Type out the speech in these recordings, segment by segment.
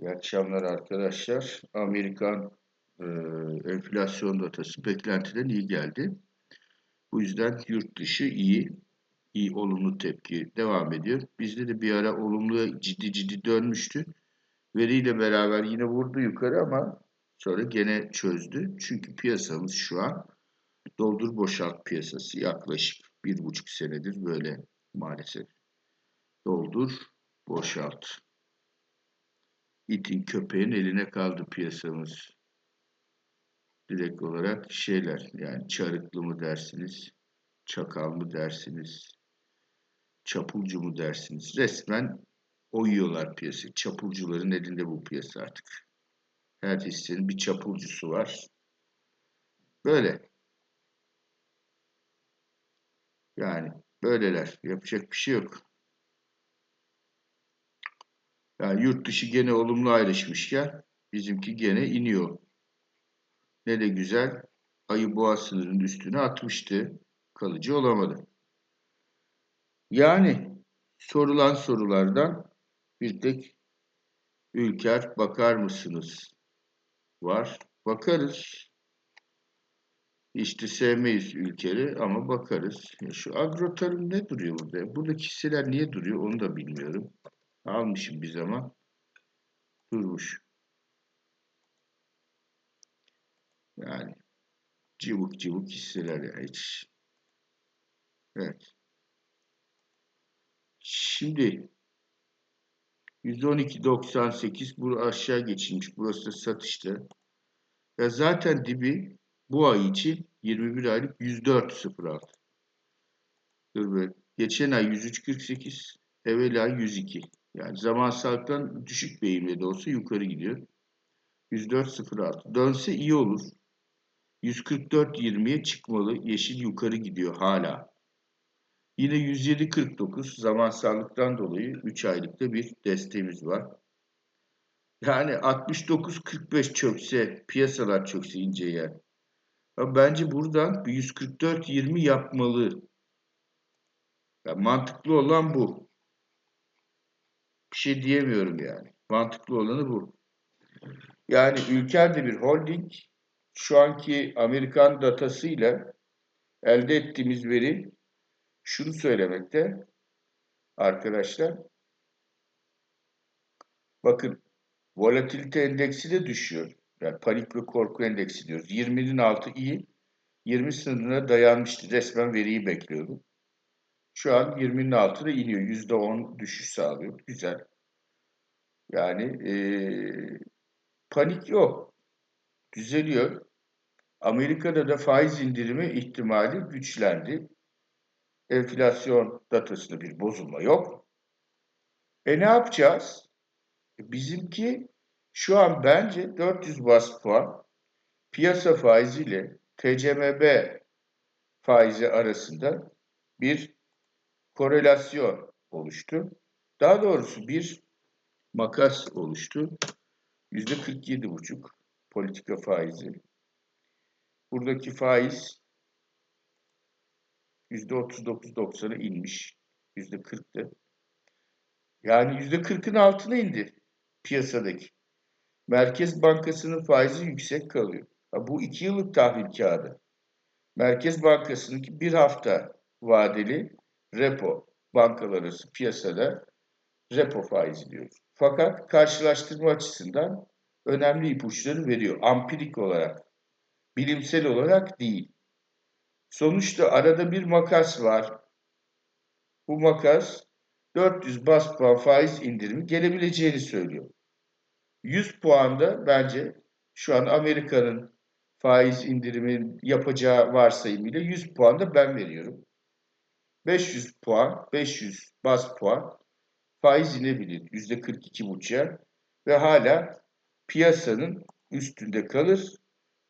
İyi akşamlar arkadaşlar. Amerikan e, enflasyon datası beklentiden iyi geldi. Bu yüzden yurt dışı iyi, iyi olumlu tepki devam ediyor. Bizde de bir ara olumlu ciddi ciddi dönmüştü. Veriyle beraber yine vurdu yukarı ama sonra gene çözdü. Çünkü piyasamız şu an doldur boşalt piyasası yaklaşık bir buçuk senedir böyle maalesef. Doldur boşalt itin köpeğin eline kaldı piyasamız. Direkt olarak şeyler yani çarıklı mı dersiniz, çakal mı dersiniz, çapulcu mu dersiniz. Resmen oyuyorlar piyasayı. Çapulcuların elinde bu piyasa artık. Her hissenin bir çapulcusu var. Böyle. Yani böyleler. Yapacak bir şey yok. Yani yurt dışı gene olumlu ayrışmışken bizimki gene iniyor. Ne de güzel ayı boğa sınırının üstüne atmıştı. Kalıcı olamadı. Yani sorulan sorulardan bir tek Ülker bakar mısınız var. Bakarız. İşte sevmeyiz ülkeri ama bakarız. Şu agrotarım ne duruyor burada? Buradaki hisseler niye duruyor onu da bilmiyorum. Almışım bir zaman. Durmuş. Yani cıvık cıvık hisseler ya hiç. Evet. Şimdi 112.98 bu aşağı geçilmiş. Burası da satışta. Ya zaten dibi bu ay için 21 aylık 104.06. Dur be. Geçen ay 103.48, evvel ay 102. Yani zamansallıktan düşük bir eğimle de olsa yukarı gidiyor. 104.06. Dönse iyi olur. 144.20'ye çıkmalı. Yeşil yukarı gidiyor hala. Yine 107.49 zamansallıktan dolayı 3 aylıkta bir desteğimiz var. Yani 69.45 çökse, piyasalar çökse ince yer. Bence buradan bir 144.20 yapmalı. Yani mantıklı olan bu bir şey diyemiyorum yani. Mantıklı olanı bu. Yani Ülker de bir holding. Şu anki Amerikan datasıyla elde ettiğimiz veri şunu söylemekte arkadaşlar. Bakın volatilite endeksi de düşüyor. Yani panik ve korku endeksi diyoruz. 20'nin altı iyi. 20 sınırına dayanmıştı. Resmen veriyi bekliyordum. Şu an 20'nin altına iniyor. %10 düşüş sağlıyor. Güzel. Yani e, panik yok. Düzeliyor. Amerika'da da faiz indirimi ihtimali güçlendi. Enflasyon datasında bir bozulma yok. E ne yapacağız? E bizimki şu an bence 400 bas puan piyasa faiziyle TCMB faizi arasında bir korelasyon oluştu. Daha doğrusu bir makas oluştu. Yüzde 47,5 politika faizi. Buradaki faiz yüzde 39.90'a inmiş. Yüzde 40'tı. Yani yüzde 40'ın altına indi piyasadaki. Merkez Bankası'nın faizi yüksek kalıyor. bu iki yıllık tahvil kağıdı. Merkez Bankası'nınki bir hafta vadeli repo bankalar arası piyasada repo faizi diyoruz. Fakat karşılaştırma açısından önemli ipuçları veriyor. Ampirik olarak, bilimsel olarak değil. Sonuçta arada bir makas var. Bu makas 400 bas puan faiz indirimi gelebileceğini söylüyor. 100 puanda bence şu an Amerika'nın faiz indirimi yapacağı varsayımıyla 100 puan da ben veriyorum. 500 puan, 500 bas puan faiz inebilir %42,5'a ve hala piyasanın üstünde kalır.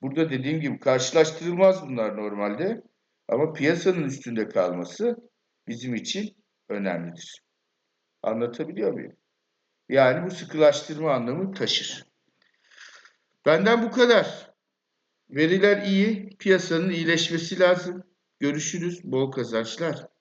Burada dediğim gibi karşılaştırılmaz bunlar normalde ama piyasanın üstünde kalması bizim için önemlidir. Anlatabiliyor muyum? Yani bu sıkılaştırma anlamı taşır. Benden bu kadar. Veriler iyi, piyasanın iyileşmesi lazım. Görüşürüz, bol kazançlar.